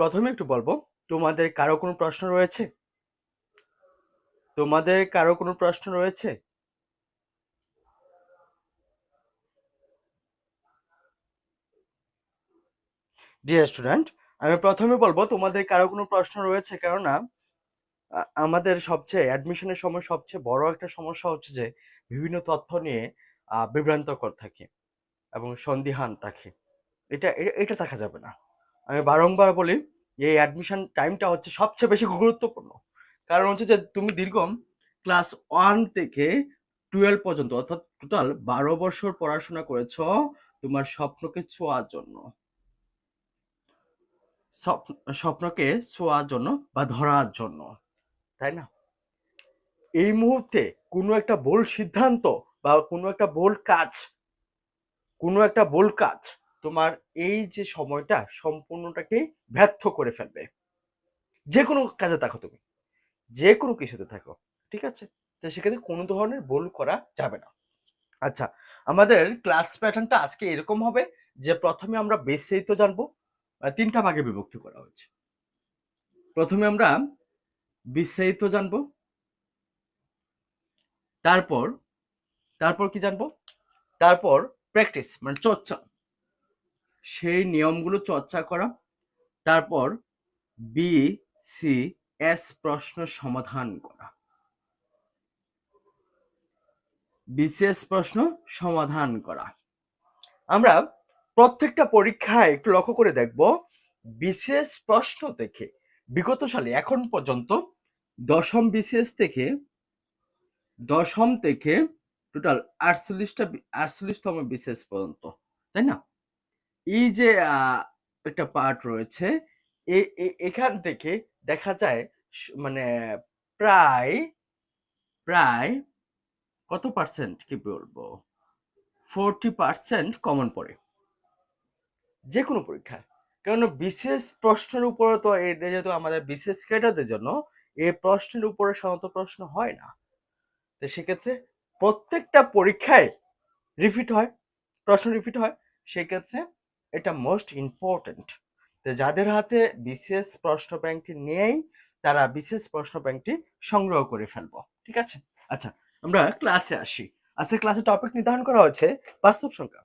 প্রথমে একটু বলব, তোমাদের কারও কোনো প্রশ্ন রয়েছে? তোমাদের কারও কোনো প্রশ্ন রয়েছে? ডিয়ার স্টুডেন্ট আমি প্রথমে বলব, তোমাদের কারও কোনো প্রশ্ন রয়েছে? কেননা আমাদের সবচেয়ে অ্যাডমিশনের সময় সবচেয়ে বড় একটা সমস্যা হচ্ছে যে, বিভিন্ন তথ্য নিয়ে বিভ্রান্তকর থাকে এবং সন্দিহান থাকে। এটা এটা দেখা যাবে না। আমি বারংবার বলি, যে এই অ্যাডমিশন টাইমটা হচ্ছে সবচেয়ে বেশি গুরুত্বপূর্ণ। কারণ হচ্ছে যে তুমি দীর্ঘ ক্লাস ওয়ান থেকে টুয়েলভ পর্যন্ত, অর্থাৎ টোটাল বারো বছর পড়াশোনা করেছ তোমার স্বপ্নকে ছোঁয়ার জন্য। স্বপ্ন, স্বপ্নকে ছোঁয়ার জন্য বা ধরার জন্য, তাই না? এই মুহূর্তে কোনো একটা ভুল সিদ্ধান্ত বা কোনো একটা ভুল কাজ, কোনো একটা ভুল কাজ তোমার এই যে সময়টা সম্পূর্ণটাকে ব্যর্থ করে ফেলবে। যে কোনো কাজে থাকো তুমি। যে কোনো কিছুতে থাকো ঠিক আছে? তো সেক্ষেত্রে কোনো ধরনের ভুল করা যাবে না। আচ্ছা আমাদের ক্লাস প্যাটার্নটা আজকে এরকম হবে যে প্রথমে আমরা বিস্তারিত জানব তিনটা ভাগে বিভক্ত করা হয়েছে। প্রথমে আমরা বিস্তারিত জানব। তারপর তারপর কি জানব? তারপর প্র্যাকটিস মানে চর্চা। সেই নিয়মগুলো চর্চা করা। তারপর বি সি এস প্রশ্ন সমাধান করা। বিসিএস প্রশ্ন সমাধান করা। আমরা প্রত্যেকটা পরীক্ষায় একটু লক্ষ্য করে দেখব বিসিএস প্রশ্ন থেকে বিগত সালে, এখন পর্যন্ত দশম বিসিএস থেকে দশম থেকে টোটাল আটচল্লিশটা আটচল্লিশতম বিসিএস পর্যন্ত, তাই না? এই যে একটা পার্ট রয়েছে এখান থেকে দেখা যায় মানে প্রায় প্রায় কত পার্সেন্ট কি বলব? ফোরটি পার্সেন্ট কমন পড়ে। যে কোনো পরীক্ষায় কারণ বিশেষ প্রশ্নের উপরে তো এটা যেহেতু আমাদের বিশেষ ক্যাডারদের জন্য এই প্রশ্নের উপরে সাধারণত প্রশ্ন হয় না। তো সেক্ষেত্রে প্রত্যেকটা পরীক্ষায় রিপিট হয়, প্রশ্ন রিপিট হয়, সেক্ষেত্রে এটা মোস্ট ইম্পর্ট্যান্ট তো যাদের হাতে বিশেষ প্রশ্ন ব্যাংকটি নেই, তারা বিশেষ প্রশ্ন ব্যাংকটি সংগ্রহ করে ফেলব। ঠিক আছে? আচ্ছা আমরা ক্লাসে আসি। আজকে ক্লাসে টপিক নির্ধারণ করা হচ্ছে বাস্তব সংখ্যা।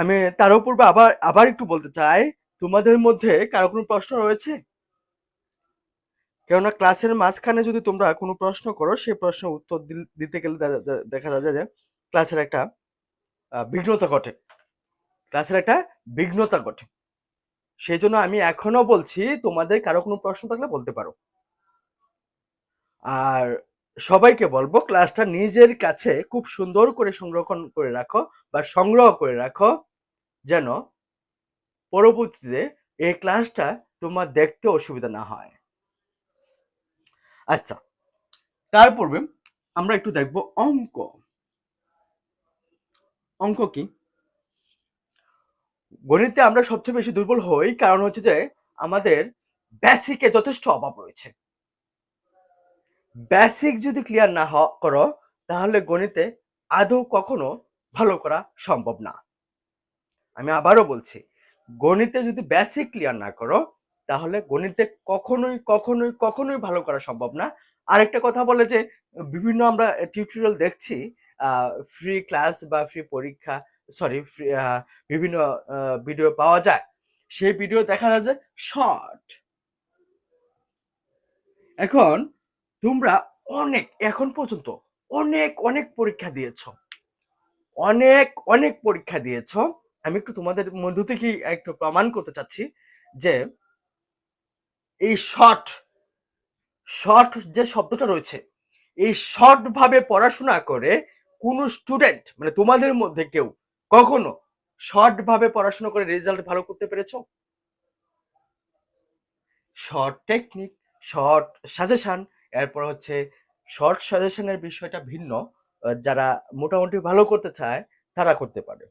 আমি তার পূর্বে আবার আবার একটু বলতে চাই, তোমাদের মধ্যে কারও কোনো প্রশ্ন রয়েছে? কেননা ক্লাসের মাঝখানে যদি তোমরা কোনো প্রশ্ন করো, সেই প্রশ্নের উত্তর দিতে গেলে দেখা যায় যে ক্লাসের একটা বিঘ্নতা ঘটে। ক্লাসের একটা বিঘ্নতা ঘটে। সেই জন্য আমি এখনও বলছি, তোমাদের কারও কোনো প্রশ্ন থাকলে বলতে পারো। আর সবাইকে বলব, ক্লাসটা নিজের কাছে খুব সুন্দর করে সংরক্ষণ করে রাখো বা সংগ্রহ করে রাখো, যেন পরবর্তীতে এই ক্লাসটা তোমার দেখতে অসুবিধা না হয়। আচ্ছা তার পূর্বে আমরা একটু দেখব অঙ্ক। অঙ্ক কি? গণিতে আমরা সবচেয়ে বেশি দুর্বল হই কারণ হচ্ছে যে আমাদের বেসিকে যথেষ্ট অভাব রয়েছে। বেসিক যদি ক্লিয়ার না করো, তাহলে গণিতে আদৌ কখনো ভালো করা সম্ভব না। আমি আবারও বলছি, গণিতে যদি বেসিক ক্লিয়ার না করো, তাহলে গণিতে কখনোই কখনোই কখনোই ভালো করা সম্ভব না। আরেকটা কথা বলে যে বিভিন্ন আমরা টিউটোরিয়াল দেখছি ফ্রি ক্লাস বা ফ্রি পরীক্ষা সরি বিভিন্ন ভিডিও পাওয়া যায়। সেই ভিডিও দেখা যায় শর্ট এখন তোমরা অনেক, এখন পর্যন্ত অনেক অনেক পরীক্ষা দিয়েছ। অনেক অনেক পরীক্ষা দিয়েছ। আমি একটু তোমাদের মধ্য থেকেই একটু প্রমাণ করতে চাচ্ছি যে এই শর্ট শর্ট যে শব্দটা রয়েছে, এই শর্ট ভাবে পড়াশোনা করে কোন স্টুডেন্ট মানে তোমাদের মধ্যে কেউ কখনো শর্ট ভাবে পড়াশোনা করে রেজাল্ট ভালো করতে পেরেছ? শর্ট টেকনিক শর্ট সাজেশন এরপর হচ্ছে শর্ট সাজেশনের বিষয়টা ভিন্ন। যারা মোটামুটি ভালো করতে চায়, তারা করতে পারে।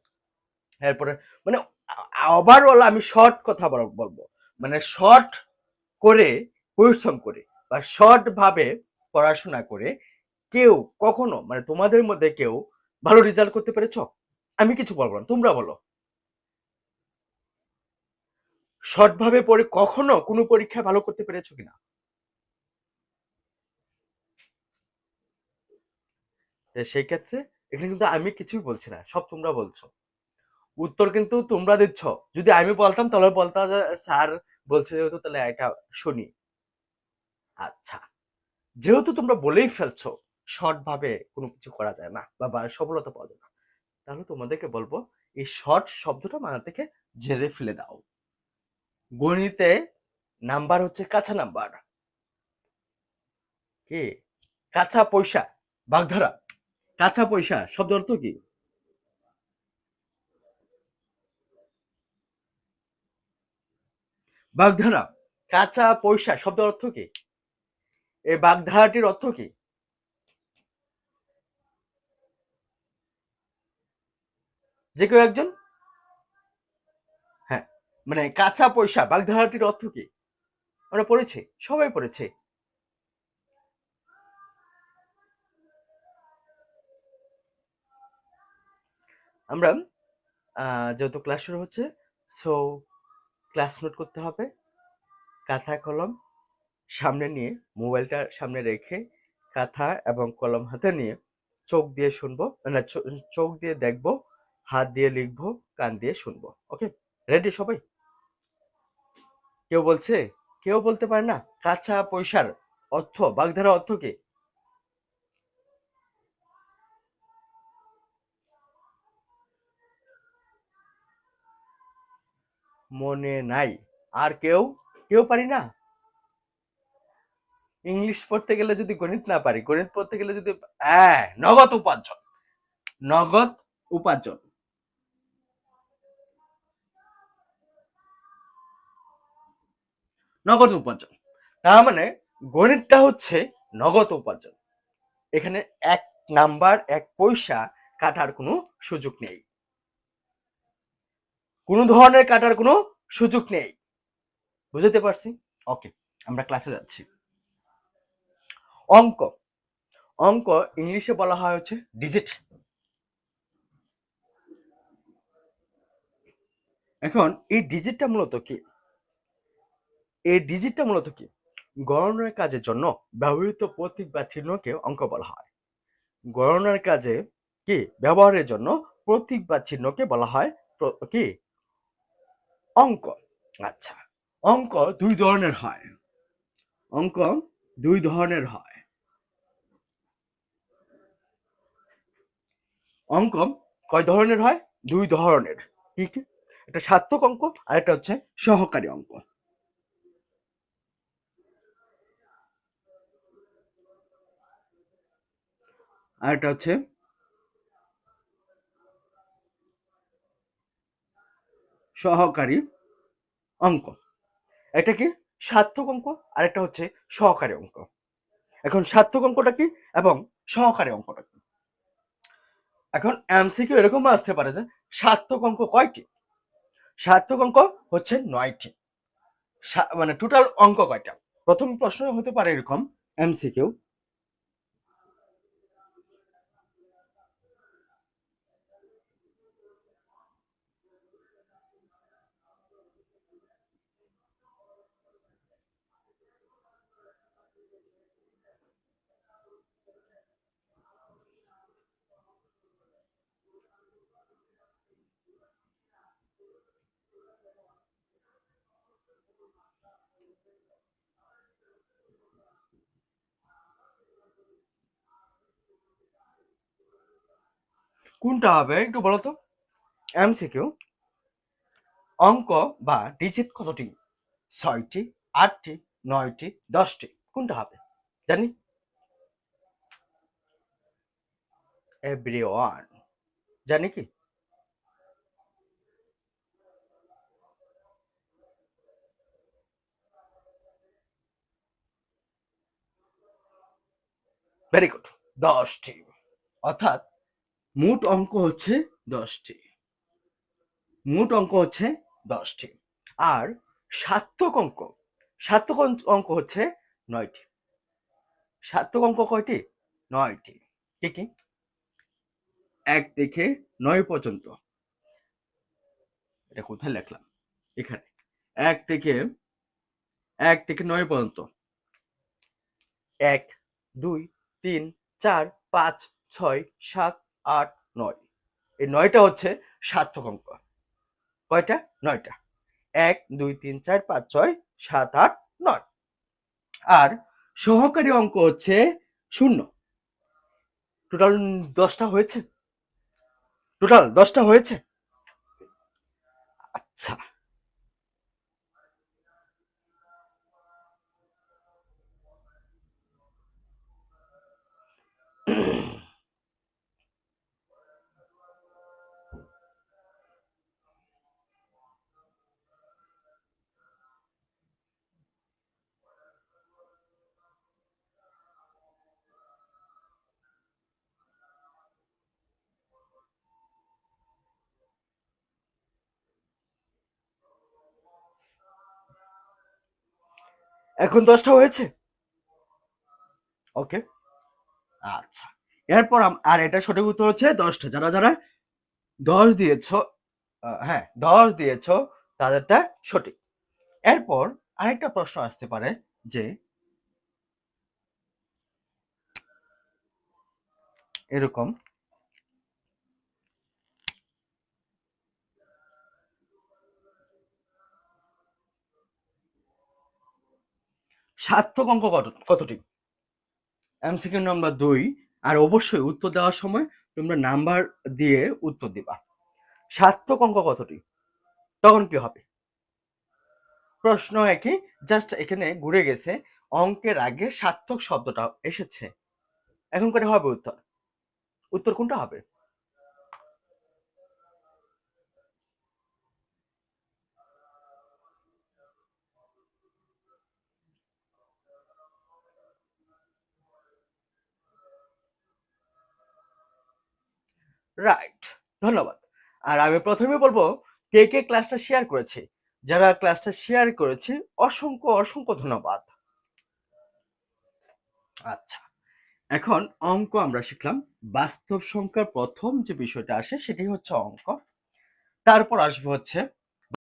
এরপরে মানে ওভারঅল আমি শর্ট কথা বল- বলব। মানে শর্ট করে, পরিশ্রম করে বা শর্ট ভাবে পড়াশোনা করে কেউ কখনো মানে তোমাদের মধ্যে কেউ ভালো রেজাল্ট করতে পেরেছ? আমি কিছু বলব না, তোমরা বলো। শর্ট ভাবে পড়ে কখনো কোনো পরীক্ষায় ভালো করতে পেরেছ কিনা? সেই ক্ষেত্রে এখানে কিন্তু আমি কিছুই বলছি না, সব তোমরা বলছো। উত্তর কিন্তু তোমরা দিচ্ছ। যদি আমি বলতাম, তাহলে বলতাম স্যার বলছে যেহেতু, তাহলে এটা শুনি। আচ্ছা। যেহেতু তোমরা বলেই ফেলছো শর্ট ভাবে কোনো কিছু করা যায় না বা সফলতা পাওয়া যায় না। তাহলে তোমাদেরকে বলব, এই শর্ট শব্দটা মাথা থেকে ঝেড়ে ফেলে দাও। গণিতে নাম্বার হচ্ছে কাঁচা নাম্বার। কি? কাঁচা পয়সা, বাগধারা। কাঁচা পয়সা, শব্দ অর্থ কি? বাগধারা, কাঁচা পয়সা, শব্দ অর্থ কি? এই বাগধারাটির অর্থ কি? যে কেউ একজন? হ্যাঁ মানে কাঁচা পয়সা, বাগধারাটির অর্থ কি? ওরা পড়েছে, সবাই পড়েছে। আমরা যেহেতু ক্লাস শুরু হচ্ছে সো ক্লাস নোট করতে হবে। কাঁথা, কলম সামনে নিয়ে, মোবাইলটা সামনে রেখে কাঁথা এবং কলম হাতে নিয়ে চোখ দিয়ে শুনব না চো- চোখ দিয়ে দেখব হাত দিয়ে লিখব, কান দিয়ে শুনব। ওকে রেডি সবাই? কেউ বলছে? কেউ বলতে পারে না। কাঁচা পয়সার অর্থ, বাগধারা অর্থ কি? মনে নাই। আর কেউ? কেউ পারি না? ইংলিশ পড়তে গেলে যদি গণিত না পারি, গণিত পড়তে গেলে যদি নগদ উপার্জন। নগদ উপার্জন। নগদ উপার্জন। তার মানে গণিতটা হচ্ছে নগদ উপার্জন। এখানে এক নাম্বার, এক পয়সা কাটার কোনো সুযোগ নেই। কোনো ধরনের কাটার কোনো সুযোগ নেই। বুঝতে পারছি? ওকে, আমরা ক্লাসে যাচ্ছি। অঙ্ক। অঙ্ক ইংলিশে বলা হয় হচ্ছে ডিজিট এখন এই ডিজিটটা মূলত কি? এই ডিজিটটা মূলত কি? গণনার কাজের জন্য ব্যবহৃত প্রতীক বা চিহ্নকে অঙ্ক বলা হয়। গণনার কাজে কি? ব্যবহারের জন্য প্রতীক বা চিহ্নকে বলা হয় কি? অঙ্ক। আচ্ছা অঙ্ক দুই ধরনের হয়। অঙ্ক দুই ধরনের হয়। অঙ্ক কয় ধরনের হয়? দুই ধরনের। কি কি? একটা সার্থক অঙ্ক আর একটা হচ্ছে সহকারী অঙ্ক। আর একটা হচ্ছে সহকারী অঙ্ক। এটা কি? সার্থক অঙ্ক আর একটা হচ্ছে সহকারী অঙ্ক। এখন সার্থক অঙ্কটা কি এবং সহকারী অঙ্কটা কি? এখন এমসিকিউ এরকম আসতে পারে যে সার্থক অঙ্ক কয়টি? সার্থক অঙ্ক হচ্ছে নয়টি। মানে টোটাল অঙ্ক কয়টা? প্রথম প্রশ্ন হতে পারে এরকম এমসিকিউ কোনটা হবে একটু বলো তো? এমসিকিউ অঙ্ক বা ডিজিট কতটি? ছয়টি, আটটি, নয়টি, দশটি, কোনটা হবে? জানি? এভরি ওয়ান জানি কি? ভেরি গুড দশটি অর্থাৎ মোট অঙ্ক হচ্ছে দশটি মোট অঙ্ক হচ্ছে দশটি আর সার্থক অঙ্ক সার্থক অঙ্ক- হচ্ছে নয়টি সার্থক অঙ্ক কয়টি নয়টি কি কি এক থেকে নয় পর্যন্ত এটা কোথায় লিখলাম এখানে এক থেকে এক থেকে নয় পর্যন্ত এক দুই তিন, চার, পাঁচ, ছয়, সাত, আট, নয়। এই নয়টা হচ্ছে সার্থক অঙ্ক। কয়টা? নয়টা। এক, দুই, তিন, চার, পাঁচ, ছয়, সাত, আট, নয়। আর সহকারী অঙ্ক হচ্ছে শূন্য। টোটাল দশটা হয়েছে? টোটাল দশটা হয়েছে? আচ্ছা। এখন দশটা হয়েছে? ওকে আচ্ছা। এরপর আর এটা সঠিক উত্তর হচ্ছে দশটা। যারা যারা দশ দিয়েছ হ্যাঁ দশ দিয়েছ, তাদেরটা সঠিক। এরপর আরেকটা প্রশ্ন আসতে পারে যে, এরকম সার্থক অঙ্ক কত- কতটি? এমসিকিউ নাম্বার দুই, আর অবশ্যই উত্তর দেওয়ার সময় তোমরা নাম্বার দিয়ে উত্তর দিবা। সার্থক অঙ্ক কতটি? তখন কি হবে? প্রশ্ন একই জাস্ট এখানে ঘুরে গেছে, অঙ্কের আগে সার্থক শব্দটা এসেছে। এখন করে হবে উত্তর? উত্তর কোনটা হবে? রাইট ধন্যবাদ। আর আমি প্রথমে বলব, কে কে ক্লাসটা শেয়ার করেছে? যারা ক্লাসটা শেয়ার করেছে, অসংখ্য অসংখ্য ধন্যবাদ। আচ্ছা এখন অঙ্ক আমরা শিখলাম। বাস্তব সংখ্যার প্রথম যে বিষয়টা আসে সেটি হচ্ছে অঙ্ক। তারপর আসবে হচ্ছে